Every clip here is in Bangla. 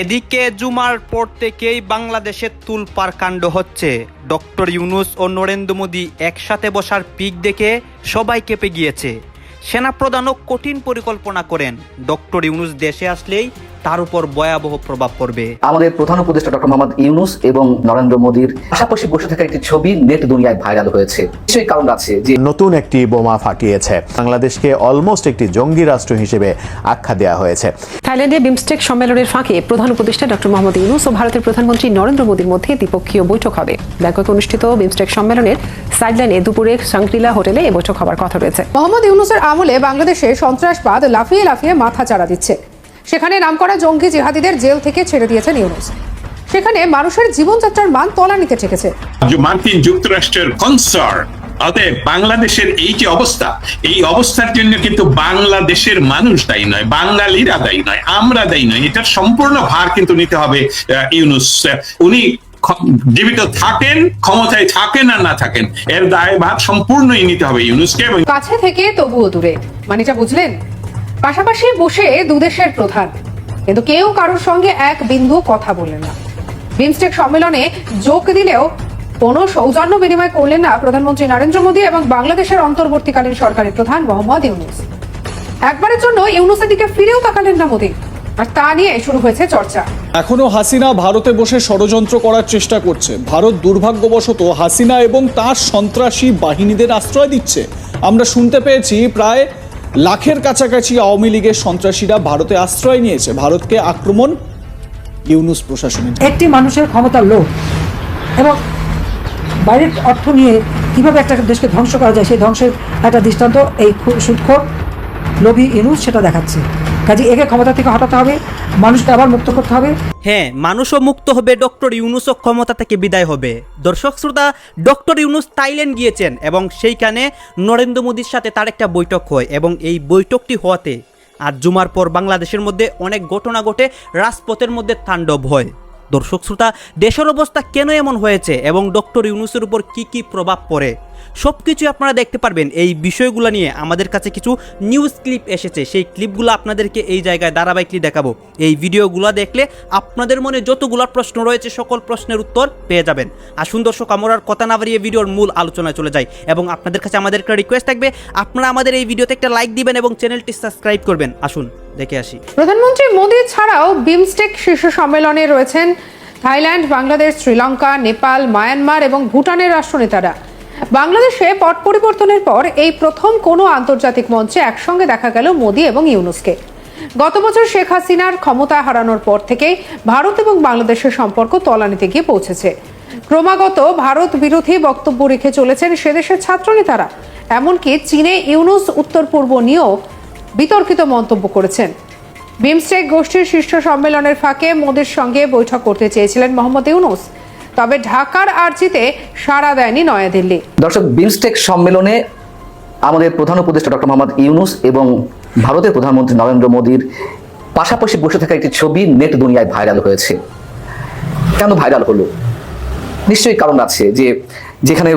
এদিকে জুমার পর থেকেই বাংলাদেশের তুলপার কাণ্ড হচ্ছে। ডক্টর ইউনুস ও নরেন্দ্র মোদী একসাথে বসার পিক দেখে সবাই কেঁপে গিয়েছে। সেনাপ্রধানও কঠিন পরিকল্পনা করেন। ডক্টর ইউনুস দেশে আসলেই তার উপর ভয়াবহ প্রভাব পড়বে। আমাদের প্রধান উপদেষ্টা ডক্টর মোহাম্মদ ইউনুস এবং নরেন্দ্র মোদীর পাশাপাশি বসে থাকা একটি ছবি নেট দুনিয়ায় ভাইরাল হয়েছে। নিশ্চয়ই কারণ আছে যে নতুন একটি বোমা ফাটিয়েছে। বাংলাদেশকে অলমোস্ট একটি জঙ্গি রাষ্ট্র হিসেবে আখ্যা দেওয়া হয়েছে। থাইল্যান্ডে বিমস্টেক সম্মেলনের ফাঁকে প্রধান উপদেষ্টা ডক্টর মোহাম্মদ ইউনুস ও ভারতের প্রধানমন্ত্রী নরেন্দ্র মোদীর মধ্যে দ্বিপক্ষীয় বৈঠক হবে। ব্যাংককে অনুষ্ঠিত বিমস্টেক সম্মেলনের সাইডলাইনে দুপুরে সাংগ্রিলা হোটেলে এ বৈঠক হবার কথা রয়েছে। মোহাম্মদ ইউনুসের আমলে বাংলাদেশে সন্ত্রাসবাদ লাফিয়ে লাফিয়ে মাথা চাড়া দিচ্ছে। সেখানে নামকরা জঙ্গি জিহাদিদের জেল থেকে ছেড়ে দিয়েছেন ইউনুস। সেখানে মানুষের জীবনযাত্রার মান তলানিতে ঠেকেছে। যে মার্কিন যুক্তরাষ্ট্রের কনসার্ন অতএব বাংলাদেশের এই যে অবস্থা এই অবস্থার জন্য কিন্তু বাংলাদেশের মানুষ দায়ী নয় বাঙালিরা দায়ী নয় আমরা দায়ী নয়। এটার সম্পূর্ণ ভার কিন্তু নিতে হবে ইউনুস। উনি জীবিত থাকেন ক্ষমতায় থাকেন আর না থাকেন এর দায় ভার সম্পূর্ণই নিতে হবে ইউনুসকে কাছে থেকে তবুও দূরে। মানিটা বুঝলেন? পাশাপাশি বসে দুদেশের প্রধান। কিন্তু কেউ কারোর সঙ্গে এক বিন্দু কথা বললেন না। বিমস্টেক সম্মেলনে যোগ দিলেও কোনো সৌজন্য বিনিময় করলেন না প্রধানমন্ত্রী নরেন্দ্র মোদী এবং বাংলাদেশের অন্তর্বর্তীকালীন সরকারের প্রধান মোহাম্মদ ইউনুস। একবারের জন্য ইউনুসের দিকে ফিরেও তাকালেন না মোদী। আর তা নিয়ে শুরু হয়েছে চর্চা। এখনও হাসিনা ভারতে বসে ষড়যন্ত্র করার চেষ্টা করছে। ভারত দুর্ভাগ্যবশত হাসিনা এবং তার সন্ত্রাসী বাহিনীদের আশ্রয় দিচ্ছে। আমরা শুনতে পেয়েছি প্রায় লাখের কাছাকাছি আওয়ামী লীগের সন্ত্রাসীরা ভারতে আশ্রয় নিয়েছে। ভারতকে আক্রমণ, ইউনুস প্রশাসনের। একটি মানুষের ক্ষমতার লোভ এবং বাইরের অর্থ নিয়ে কীভাবে একটা দেশকে ধ্বংস করা যায়, সেই ধ্বংসের একটা দৃষ্টান্ত এই সুদখোর লোভী ইউনুস সেটা দেখাচ্ছে। কাজে একে ক্ষমতা থেকে হটাতে হবে, মানুষকে আবার মুক্ত করতে হবে। হ্যাঁ মানুষও মুক্ত হবে, ডক্টর ইউনুসও ক্ষমতা থেকে বিদায় হবে। দর্শক শ্রোতা, ডক্টর ইউনুস থাইল্যান্ড গিয়েছেন এবং সেইখানে নরেন্দ্র মোদীর সাথে তার একটা বৈঠক হয় এবং এই বৈঠকটি হওয়াতে আর জুমার পর বাংলাদেশের মধ্যে অনেক ঘটনা ঘটে, রাজপথের মধ্যে তাণ্ডব হয়। দর্শক শ্রোতা, দেশের অবস্থা কেন এমন হয়েছে এবং ডক্টর ইউনুসের উপর কি কি প্রভাব পড়ে? সব কিছুই আপনারা দেখতে পারবেন। এই বিষয়গুলো নিয়ে আমাদের কাছে কিছু নিউজ ক্লিপ এসেছে। সেই ক্লিপগুলো আপনাদেরকে এই জায়গায় ধারাবাহিকলি দেখাবো। এই ভিডিওগুলো দেখলে আপনাদের মনে যতগুলো প্রশ্ন রয়েছে, সকল প্রশ্নের উত্তর পেয়ে যাবেন। আসুন দর্শক, আমরা আর কথা না বাড়িয়ে ভিডিওর মূল আলোচনায় চলে যাই এবং আপনাদের কাছে আমাদের একটা রিকোয়েস্ট থাকবে। আপনারা আমাদের এই ভিডিওতে একটা লাইক দিবেন এবং চ্যানেলটি সাবস্ক্রাইব করবেন। আসুন, দেখে আসি। প্রধানমন্ত্রী মোদী ছাড়াও বিমস্টেক শীর্ষ সম্মেলনে রয়েছেন থাইল্যান্ড, বাংলাদেশ, শ্রীলঙ্কা, নেপাল, মায়ানমার এবং ভুটানের রাষ্ট্রনেতারা। বাংলাদেশে পট পরিবর্তনের পর এই প্রথম কোনো আন্তর্জাতিক মঞ্চে একসঙ্গে দেখা গেল মোদী এবং ইউনুসকে। গত বছর শেখ হাসিনার ক্ষমতা হারানোর পর থেকেই ভারত এবং বাংলাদেশের সম্পর্ক তলানিতে গিয়ে পৌঁছেছে। ক্রমাগত ভারত বিরোধী বক্তব্য রেখে চলেছেন সেদেশের ছাত্রনেতারা। এমনকি চীনে ইউনুস উত্তর পূর্ব নিয়েও বিতর্কিত মন্তব্য করেছেন। বিমস্টেক গোষ্ঠীর শীর্ষ সম্মেলনের ফাঁকে মোদীর সঙ্গে বৈঠক করতে চেয়েছিলেন মোহাম্মদ ইউনুস। তবে ঢাকার আর্জিতে সাড়া দেয়নি নয়াদিল্লি। দর্শক, বিমস্টেক সম্মেলনে আমাদের প্রধান উপদেষ্টা ডক্টর মোহাম্মদ ইউনুস এবং ভারতের প্রধানমন্ত্রী নরেন্দ্র মোদীর পাশাপাশি বসে থাকা একটি ছবি নেট দুনিয়ায় ভাইরাল হয়েছে। কেন ভাইরাল হলো? নিশ্চয়ই কারণ আছে যে যেখানে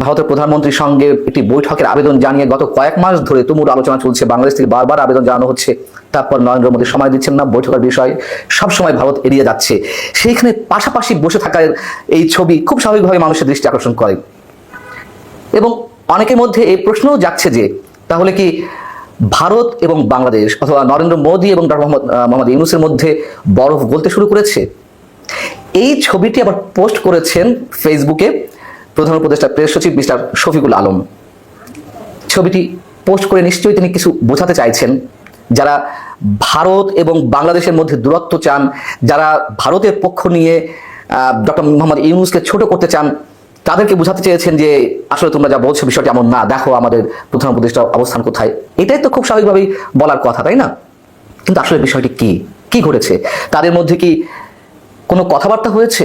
ভারতের প্রধানমন্ত্রীর সঙ্গে একটি বৈঠকের আবেদন জানিয়ে গত কয়েক মাস ধরে তুমুল আলোচনা চলছে। বাংলাদেশ থেকে বারবার আবেদন জানানো হচ্ছে। তারপর নরেন্দ্র মোদী সময় দিচ্ছেন না। বৈঠকের বিষয় সব সময় ভারত এড়িয়ে যাচ্ছে। সেইখানে পাশাপাশি বসে থাকার এই ছবি খুব স্বাভাবিকভাবে মানুষের দৃষ্টি আকর্ষণ করে। এবং অনেকের মধ্যে এই প্রশ্নও যাচ্ছে যে, তাহলে কি ভারত এবং বাংলাদেশ অথবা নরেন্দ্র মোদী এবং ডক্টর মোহাম্মদ মোহাম্মদ ইউনুসের মধ্যে বরফ গলতে শুরু করেছে? এই ছবিটি আবার পোস্ট করেছেন ফেসবুকে। প্রধান উপদেষ্টা প্রেস সচিব মিস্টার শফিকুল আলম। ছবিটি পোস্ট করে নিশ্চয়ই তিনি কিছু বোঝাতে চাইছেন। যারা ভারত এবং বাংলাদেশের মধ্যে দূরত্ব চান, যারা ভারতের পক্ষ নিয়ে ডক্টর মোহাম্মদ ইউনুসকে ছোট করতে চান, তাদেরকে বোঝাতে চেয়েছেন যে, আসলে তোমরা যা বলছো বিষয়টি এমন না, দেখো আমাদের প্রধান উপদেষ্টা অবস্থান কোথায়। এটাই তো খুব স্বাভাবিকভাবেই বলার কথা, তাই না? কিন্তু আসলে বিষয়টি কি? কি ঘটেছে? তাদের মধ্যে কি কোনো কথাবার্তা হয়েছে?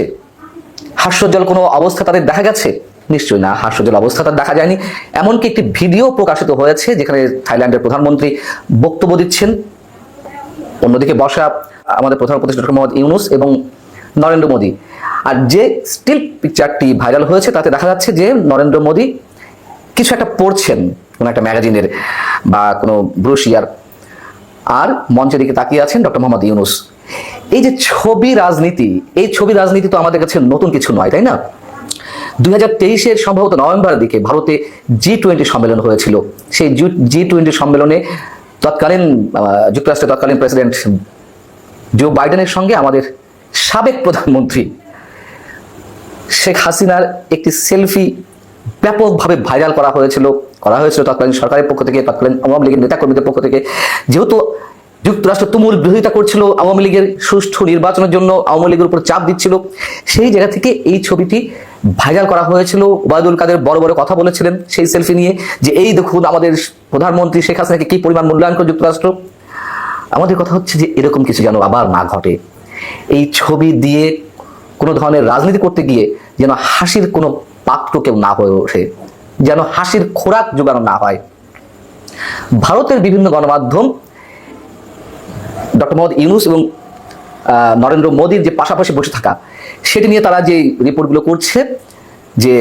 হাস্যজ্জ্বল কোনো অবস্থা তাদের দেখা গেছে? নিশ্চয়ই না, হাস্যজ্জ্বল অবস্থা তার দেখা যায়নি। এমনকি একটি ভিডিও প্রকাশিত হয়েছে, যেখানে থাইল্যান্ডের প্রধানমন্ত্রী বক্তব্য দিচ্ছেন। অন্যদিকে বসা আমাদের প্রধান উপদেষ্টা ডক্টর মোহাম্মদ ইউনুস এবং নরেন্দ্র মোদী। আর যে স্টিল পিকচারটি ভাইরাল হয়েছে, তাতে দেখা যাচ্ছে যে নরেন্দ্র মোদী কিছু একটা পড়ছেন, কোনো একটা ম্যাগাজিনের বা কোনো ব্রুশিয়ার। আর মঞ্চের দিকে তাকিয়ে আছেন ডক্টর মোহাম্মদ ইউনুস। এই যে ছবি রাজনীতি, এই ছবি রাজনীতি তো আমাদের কাছে নতুন কিছু নয়, তাই না? দুই হাজার তেইশের সম্ভবত নভেম্বরের দিকে ভারতে জি টোয়েন্টি সম্মেলন হয়েছিল। সেই জি টোয়েন্টি সম্মেলনে তৎকালীন যুক্তরাষ্ট্রের তৎকালীন প্রেসিডেন্ট জো বাইডেনের সঙ্গে আমাদের সাবেক প্রধানমন্ত্রী শেখ হাসিনার একটি সেলফি ব্যাপকভাবে ভাইরাল করা হয়েছিল করা হয়েছিল তৎকালীন সরকারের পক্ষ থেকে, তৎকালীন আওয়ামী লীগের নেতাকর্মীদের পক্ষ থেকে। যেহেতু যুক্তরাষ্ট্র তুমুল বিরোধিতা করছিল আওয়ামী লীগের সুষ্ঠু নির্বাচনের জন্য, আওয়ামী লীগের উপর চাপ দিচ্ছিল। সেই জায়গা থেকে এই ছবিটি ভাইরাল করা হয়েছিল। ওবায়দুল কাদের বড় বড় কথা বলেছিলেন সেই সেলফি নিয়ে যে, এই দেখুন আমাদের প্রধানমন্ত্রী শেখ হাসিনাকে কি পরিমাণ মূল্যায়ন করে যুক্তরাষ্ট্র? আমাদের কথা হচ্ছে যে, এরকম কিছু যেন আবার না ঘটে। এই ছবি দিয়ে কোনো ধরনের রাজনীতি করতে গিয়ে যেন হাসির কোনো পাত্র কেউ না হয়ে ওঠে, যেন হাসির খোরাক জোগানো না হয়। ভারতের বিভিন্ন গণমাধ্যম ডক্টর মোহাম্মদ ইউনুস এবং নরেন্দ্র মোদীর যে পাশাপাশি বসে থাকা, সেটি নিয়ে তারা যে রিপোর্টগুলো করছে, যে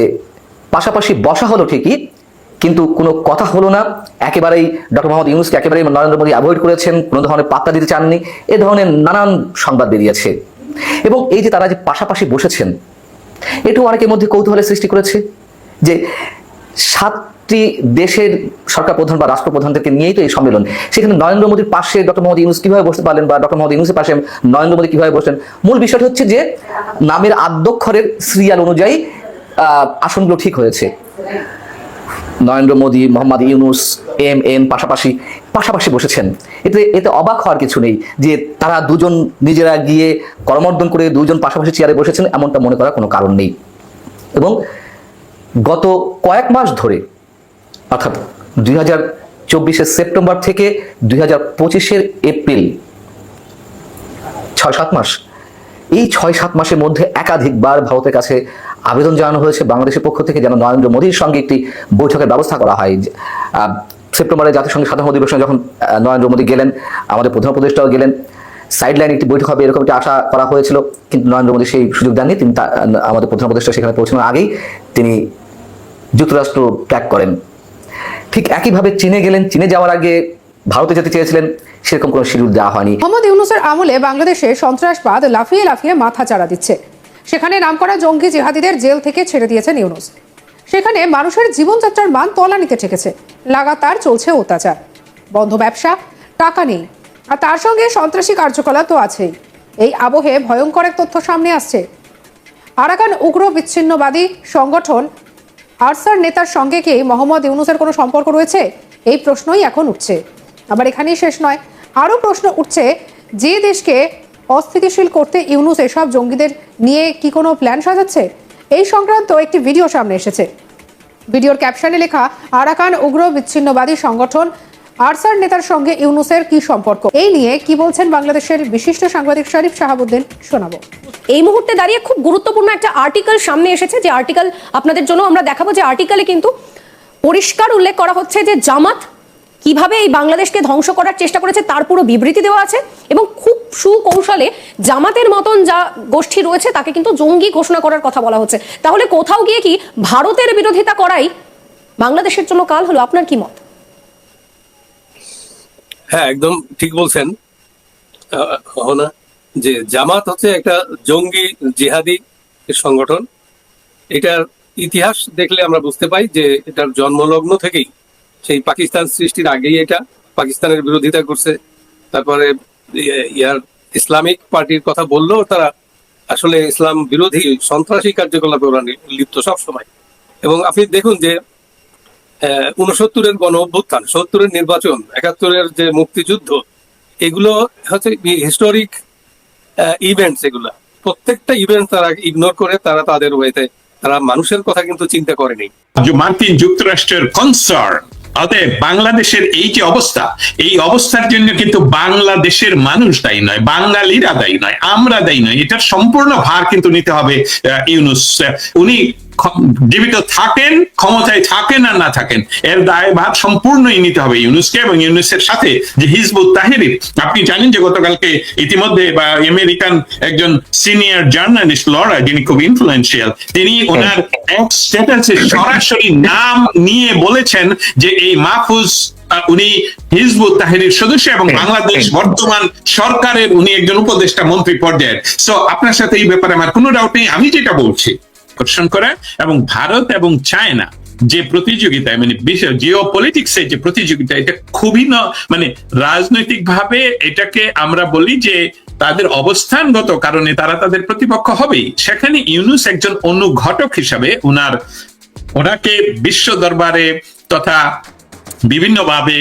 পাশাপাশি বসা হলো ঠিকই, কিন্তু কোনো কথা হলো না। একেবারেই ডক্টর মোহাম্মদ ইউনুসকে একেবারেই নরেন্দ্র মোদী অ্যাভয়েড করেছেন, কোনো ধরনের পাত্তা দিতে চাননি, এ ধরনের নানান সংবাদ বেরিয়েছে। এবং এই যে তারা যে পাশাপাশি বসেছেন, এটাও অনেকের মধ্যে কৌতূহলের সৃষ্টি করেছে, যে সাতটি দেশের সরকার প্রধান বা রাষ্ট্রপ্রধানদেরকে নিয়েই তো এই সম্মেলন। সেখানে নরেন্দ্র মোদীর পাশে ডক্টর মোহাম্মদ ইউনুস কীভাবে বসতে পারলেন বা ডক্টর মোহাম্মদ ইউনুসের পাশে নরেন্দ্র মোদী কীভাবে বসলেন, মূল বিষয়টা হচ্ছে যে নামের আদ্যক্ষরের সিরিয়াল অনুযায়ী আসনগুলো ঠিক হয়েছে। নরেন্দ্র মোদী, মোহাম্মদ ইউনুস, এম এন পাশাপাশি পাশাপাশি বসেছেন। এতে এতে অবাক হওয়ার কিছু নেই যে তারা দুজন নিজেরা গিয়ে করমর্দন করে দুজন পাশাপাশি চেয়ারে বসেছেন, এমনটা মনে করার কোনো কারণ নেই। এবং গত কয়েক মাস ধরে অর্থাৎ দুই হাজার চব্বিশের সেপ্টেম্বর থেকে দুই হাজার পঁচিশের এপ্রিল, ছয় সাত মাস। এই ছয় সাত মাসের মধ্যে একাধিকবার ভারতের কাছে আবেদন জানানো হয়েছে। বাংলাদেশের পক্ষ থেকে যেন নরেন্দ্র মোদীর সঙ্গে একটি বৈঠকের ব্যবস্থা করা হয়। সেপ্টেম্বরে জাতিসংঘ সাধারণ অধিবেশনে যখন নরেন্দ্র মোদী গেলেন, আমাদের প্রধান উপদেষ্টাও গেলেন সাইডলাইন একটি বৈঠক হবে এরকম একটি আশা করা হয়েছিল। কিন্তু নরেন্দ্র মোদী সেই সুযোগ দেননি। তিনি আমাদের প্রধান উপদেষ্টা সেখানে পৌঁছানোর আগেই তিনি যুক্তরাষ্ট্র ত্যাগ করেন। ঠিক একইভাবে চীনে গেলেন। চীনে যাওয়ার আগে ভারতে যেতে চেয়েছিলেন, সেরকম কোনো শিডিউল দেওয়া হয়নি। মোহাম্মদ ইউনুসের আমলে বাংলাদেশে সন্ত্রাসবাদ লাফিয়ে লাফিয়ে মাথা চাড়া দিচ্ছে। সেখানে নামকরা জঙ্গি জিহাদিদের জেল থেকে ছেড়ে দিয়েছেন ইউনুস। সেখানে মানুষের জীবনযাত্রার মান তলানিতে ঠেকেছে। লাগাতার চলছে অত্যাচার। বন্ধ ব্যবসা, টাকা নেই। আর তার সঙ্গে সন্ত্রাসী কার্যকলাপ তো আছেই। এই আবহে ভয়ঙ্কর এক তথ্য সামনে আসছে। আরাকান উগ্র বিচ্ছিন্নবাদী সংগঠন আরসার নেতার সঙ্গে কি মোহাম্মদ ইউনুসের কোনো সম্পর্ক রয়েছে? এই প্রশ্নই এখন উঠছে। আবার এখানেই শেষ নয়, আরও প্রশ্ন উঠছে, যে দেশকে অস্থিতিশীল করতে ইউনুস এসব জঙ্গিদের নিয়ে কি কোনো প্ল্যান সাজাচ্ছে? এই সংক্রান্ত একটি ভিডিও সামনে এসেছে। ভিডিওর ক্যাপশনে লেখা, আরাকান উগ্র বিচ্ছিন্নবাদী সংগঠন আরসার নেতার সঙ্গে ইউনুসের কি সম্পর্ক? এই নিয়ে কি বলছেন বাংলাদেশের বিশিষ্ট সাংবাদিক শরীফ শাহাবুদ্দিন শোনাবো। এই মুহূর্তে দাঁড়িয়ে খুব গুরুত্বপূর্ণ একটা আর্টিকেল সামনে এসেছে, যে আর্টিকেল আপনাদের জন্য আমরা দেখাবো। যে আর্টিকেলে কিন্তু পরিষ্কার উল্লেখ করা হচ্ছে যে জামাত কীভাবে এই বাংলাদেশকে ধ্বংস করার চেষ্টা করেছে, তার পুরো বিবৃতি দেওয়া আছে এবং খুব সুকৌশলে জামাতের মতন যা গোষ্ঠী রয়েছে, তাকে কিন্তু জঙ্গি ঘোষণা করার কথা বলা হচ্ছে। তাহলে কোথাও গিয়ে কি ভারতের বিরোধিতা করাই বাংলাদেশের জন্য কাল হলো? আপনার কি মত? হ্যাঁ একদম ঠিক বলছেন। হনা যে জামাত হচ্ছে একটা জঙ্গি জিহাদি সংগঠন। এটার ইতিহাস দেখলে আমরা বুঝতে পাই যে এটার জন্মলগ্ন থেকেই সেই পাকিস্তান সৃষ্টির আগেই এটা, পাকিস্তানের বিরোধিতা করছে। তারপরে ইয়ে- ইয়ার ইসলামিক পার্টির কথা বললেও তারা আসলে ইসলাম বিরোধী সন্ত্রাসী কার্যকলাপে ওরা লিপ্ত সবসময়। এবং আপনি দেখুন যে উনসত্তরের গণ অভ্যুত্থান, সত্তরের নির্বাচন, একাত্তরের যে মুক্তিযুদ্ধ, এগুলো হচ্ছে হিস্টোরিক ইভেন্টস এগুলা। প্রত্যেকটা ইভেন্ট তারা ইগনোর করে, তারা তাদের ওয়েতে তারা মানুষের কথা কিন্তু চিন্তা করেনি। মার্কিন যুক্তরাষ্ট্রের কনসার্ন অতএব বাংলাদেশের এই যে অবস্থা, এই অবস্থার জন্য কিন্তু বাংলাদেশের মানুষ দায়ী নয়, বাঙালিরা দায়ী নয়, আমরা দায়ী নয়, এটার সম্পূর্ণ ভার কিন্তু নিতে হবে ইউনুস। উনি জীবিত থাকেন ক্ষমতায় থাকেন আর না থাকেন এর দায়ভার সম্পূর্ণই নিতে হবে ইউনুসকে এবং ইউনুসের সাথে যে হিজবুত তাহিরির আপনি জানেন যে গতকালকে ইতিমধ্যে বা আমেরিকান একজন সিনিয়র জার্নালিস্ট লরা যিনি খুব ইনফ্লুয়েন্সিয়াল তিনি ওনার এক স্ট্যাটাসে সরাসরি নাম নিয়ে বলেছেন যে এই মাহফুজ উনি হিজবুত তাহিরির সদস্য এবং বাংলাদেশ বর্তমান সরকারের উনি একজন উপদেষ্টা মন্ত্রী পর্যায়ের। সো আপনার সাথে এই ব্যাপারে আমার কোনো ডাউট নেই। আমি যেটা বলছি আকর্ষণ করে, এবং ভারত এবং চায়না যে প্রতিযোগিতায় মানে বিশ্ব জিও পলিটিক্সের যে প্রতিযোগিতা, এটা খুবই ন- মানে রাজনৈতিক ভাবে এটাকে আমরা বলি যে তাদের অবস্থানগত কারণে তারা তাদের প্রতিপক্ষ হবেই। সেখানে ইউনুস একজন অনুঘটক হিসাবে ওনার ওনাকে বিশ্ব দরবারে তথা বিভিন্নভাবে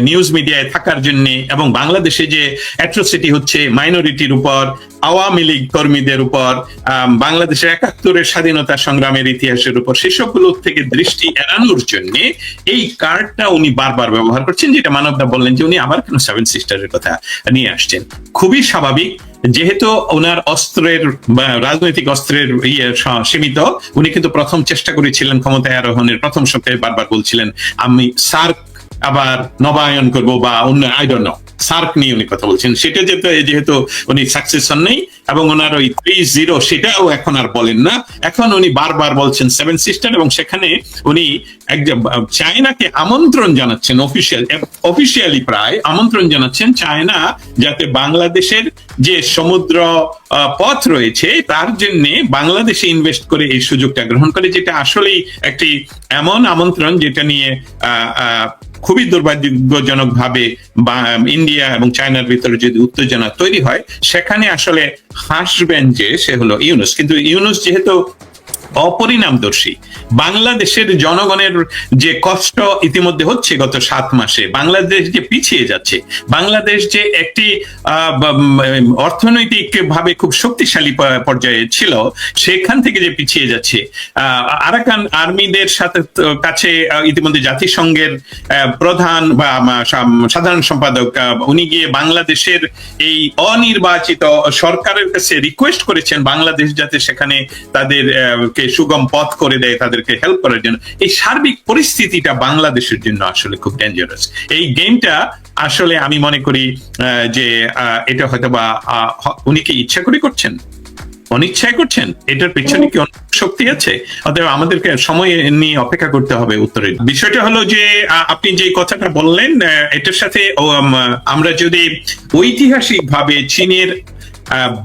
নিউজ মিডিয়ায় থাকার জন্য এবং বাংলাদেশে যে অ্যাট্রোসিটি হচ্ছে মাইনরিটির উপর আওয়ামী লীগ কর্মীদের উপর বাংলাদেশের একাত্তরের স্বাধীনতা সংগ্রামের ইতিহাসের উপর সেসবগুলো থেকে দৃষ্টি এড়ানোর জন্য এই কার্ডটা উনি বারবার ব্যবহার করছেন, যেটা মানবদা বললেন যে উনি আবার কেন সেভেন সিস্টারের কথা নিয়ে আসছেন। খুবই স্বাভাবিক, যেহেতু ওনার অস্ত্রের রাজনৈতিক অস্ত্রের ইয়ে সীমিত, উনি কিন্তু প্রথম চেষ্টা করেছিলেন ক্ষমতায় আরোহণের, প্রথম সপ্তাহে বারবার বলছিলেন, আমি সার্ক আবার নবায়ন করব বা অন্য আই ডোন্ট নো সার্ক নিয়ে উনি কথা বলছেন। সেটা যেহেতু যেহেতু উনি সাকসেস নেই এবং ওনার ওই থ্রি জিরো সেটাও এখন আর বলেন না। এখন উনি বারবার বলছেন সেভেন সিস্টার এবং সেখানে উনি একজন, চায়নাকে আমন্ত্রণ জানাচ্ছেন অফিসিয়াল অফিসিয়ালি প্রায় আমন্ত্রণ জানাচ্ছেন চায়না যাতে বাংলাদেশের যে সমুদ্র পথ রয়েছে তার জন্য বাংলাদেশে ইনভেস্ট করে এই সুযোগটা গ্রহণ করে, যেটা আসলেই একটি এমন আমন্ত্রণ যেটা নিয়ে খুবই দুর্ভাগ্যজনক ভাবে ইন্ডিয়া এবং চায়নার ভিতরে যদি উত্তেজনা তৈরি হয়, সেখানে আসলে হাসবেন যে সে হলো ইউনুস। কিন্তু ইউনুস যেহেতু অপরিণামদর্শী। বাংলাদেশের জনগণের যে কষ্ট ইতিমধ্যে হচ্ছে গত সাত মাসে বাংলাদেশ যে পিছিয়ে যাচ্ছে বাংলাদেশ যে একটি অর্থনৈতিক ভাবে খুব শক্তিশালী পর্যায়ে ছিল সেখান থেকে যে পিছিয়ে যাচ্ছে আরাকান আর্মিদের সাথে কাছে ইতিমধ্যে জাতিসংঘের প্রধান বা সাধারণ সম্পাদক উনি গিয়ে বাংলাদেশের এই অনির্বাচিত সরকারের কাছে রিকোয়েস্ট করেছেন বাংলাদেশ যাতে সেখানে তাদের আহ, কে সুগম পথ করে দেয় তাদেরকে হেল্প করার জন্য। এই সার্বিক পরিস্থিতিটা বাংলাদেশের জন্য আসলে খুব ডেঞ্জারাস এই গেমটা আসলে আমি মনে করি যে এটা হয়তো বা উনি কি ইচ্ছা করে করছেন? অনিচ্ছায় করছেন? এটার পেছনে কি শক্তি আছে? অতএব আমাদেরকে সময় নিয়ে অপেক্ষা করতে হবে উত্তরের বিষয়টা হলো যে আপনি যে কথাটা বললেন এটার সাথে আমরা যদি ঐতিহাসিক ভাবে চীনের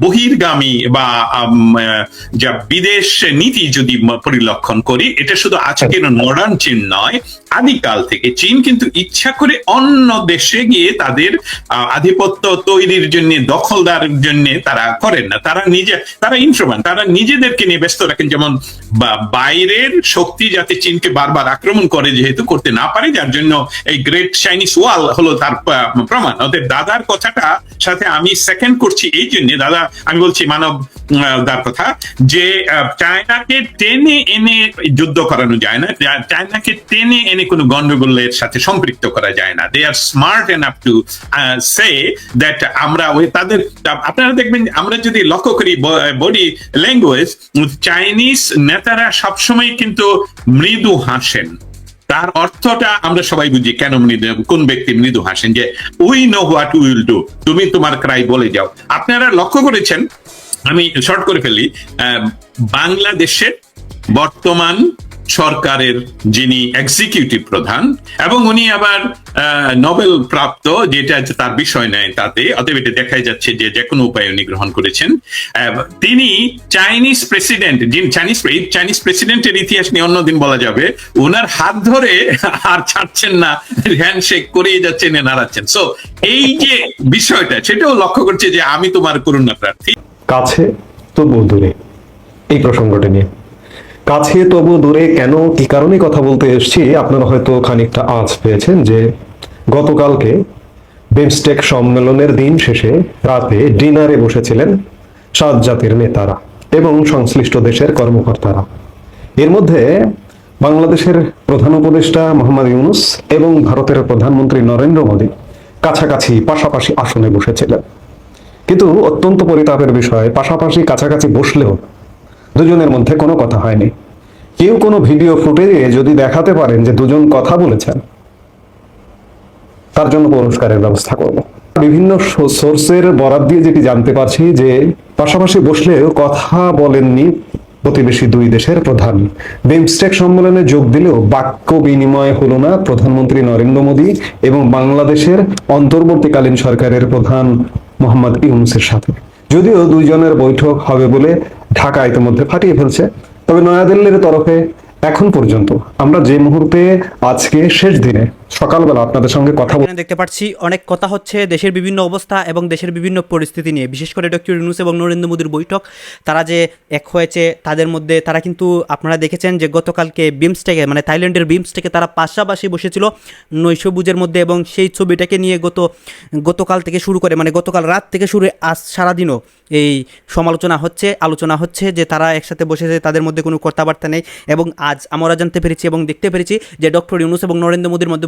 বহির্গামী বা যা বিদেশ নীতি যদি পরিলক্ষণ করি, এটা শুধু আজকের মডার্ন চীন নয়, আদিকাল থেকে চীন কিন্তু ইচ্ছা করে অন্য দেশে গিয়ে তাদের আধিপত্য তৈরির জন্য, দখলদার জন্য তারা করেন না। তারা নিজে, তারা ইন্ট্রোমান তারা নিজেদেরকে নিয়ে ব্যস্ত রাখেন। যেমন বাইরের শক্তি যাতে চীনকে বারবার আক্রমণ করে যেহেতু করতে না পারে, যার জন্য এই গ্রেট চাইনিজ ওয়াল হলো তার প্রমাণ। ওদের দাদার কথাটা সাথে আমি সেকেন্ড করছি, এই জন্য দাদা, আমি বলছি, মানব দার কথা, যে চায়নাকে টেনে এনে যুদ্ধ করানো যায় না চায়নাকে টেনে এনে কোনো গন্ডগোলের সাথে সম্পৃক্ত করা যায় না। They are smart enough to say that আমরা ওই তাদের, আপনারা দেখবেন, আমরা যদি লক্ষ্য করি বডি ল্যাঙ্গুয়েজ চাইনিজ নেতারা সবসময় কিন্তু মৃদু হাসেন। তার অর্থটা আমরা সবাই বুঝি। কেন মৃদু কোন ব্যক্তি মৃদু হাসেন যে we know what will do তুমি তোমার ক্রাই বলে যাও। আপনারা লক্ষ্য করেছেন, আমি শর্ট করে ফেলি বাংলাদেশের বর্তমান সরকারের যিনি এক্সিকিউটিভ প্রধান, এবং উনি আবার নোবেল প্রাপ্ত, যেটা তার বিষয় নেয় তাতে, অতএব এটা দেখাই যাচ্ছে যে যে কোনো উপায় উনি গ্রহণ করেছেন। তিনি চাইনিজ প্রেসিডেন্ট যিনি চাইনিজ চাইনিজ প্রেসিডেন্টের ইতিহাস নিয়ে অন্যদিন বলা যাবে ওনার হাত ধরে আর ছাড়ছেন না হ্যান্ডশেক করেই যাচ্ছেন নাড়াচ্ছেন। সো এই যে বিষয়টা, সেটাও লক্ষ্য করছে যে আমি তোমার করুণা প্রার্থী। কাছে তবু দূরে এই প্রসঙ্গটা নিয়ে। কাছে তবু দূরে কেন, কি কারণে কথা বলতে এসেছি, আপনারা হয়তো খানিকটা আঁচ পেয়েছেন যে গতকালকে বিমস্টেক সম্মেলনের দিন শেষে রাতে ডিনারে বসেছিলেন সাত জাতির নেতারা এবং সংশ্লিষ্ট দেশের কর্মকর্তারা। এর মধ্যে বাংলাদেশের প্রধান উপদেষ্টা মোহাম্মদ ইউনুস এবং ভারতের প্রধানমন্ত্রী নরেন্দ্র মোদী কাছাকাছি পাশাপাশি আসনে বসেছিলেন। কিন্তু অত্যন্ত পরিতাপের বিষয়, পাশাপাশি কাছাকাছি বসলেও দুজনের মধ্যে কোনো কথা হয়নি। কেউ কোনো ভিডিও ফুটেজে যদি দেখাতে পারেন যে দুজন কথা বলেছেন, তার জন্য পুরস্কারের ব্যবস্থা করব। বিভিন্ন সোর্সের বরাদ দিয়ে যেটি জানতে পারছি যে পাশাপাশি বসলেও কথা বলেননি প্রতিবেশী দুই দেশের প্রধান। বিমস্টেক সম্মেলনে যোগ দিলেও বাক্য বিনিময় হলো না প্রধানমন্ত্রী নরেন্দ্র মোদী এবং বাংলাদেশের অন্তর্বর্তীকালীন সরকারের প্রধান মোহাম্মদ ইউনুসের সাথে। যদিও দুইজনের বৈঠক হবে বলে ঢাকা ইতিমধ্যে ফাটিয়ে ফেলছে। তবে নয়াদিল্লির তরফে এখন পর্যন্ত আমরা যে মুহূর্তে আজকে শেষ দিনে সকালবেলা আপনাদের সঙ্গে কথা বল দেখতে পাচ্ছি অনেক কথা হচ্ছে, দেশের বিভিন্ন অবস্থা এবং দেশের বিভিন্ন পরিস্থিতি নিয়ে। বিশেষ করে ডক্টর ইউনুস এবং নরেন্দ্র মোদীর বৈঠক, তারা যে এক হয়েছে তাদের মধ্যে তারা কিন্তু আপনারা দেখেছেন যে গতকালকে বিমস্টেকে মানে থাইল্যান্ডের বিমস্টেকে তারা পাশাপাশি বসেছিল নৈশভুজের মধ্যে এবং সেই ছবিটাকে নিয়ে গত, গতকাল থেকে শুরু করে মানে গতকাল রাত থেকে শুরু, আজ সারাদিনও এই সমালোচনা হচ্ছে, আলোচনা হচ্ছে যে তারা একসাথে বসেছে, তাদের মধ্যে কোনো কথাবার্তা নেই এবং আজ আমরা জানতে পেরেছি এবং দেখতে পেরেছি যে ডক্টর ইউনুস এবং নরেন্দ্র মোদীর মধ্যে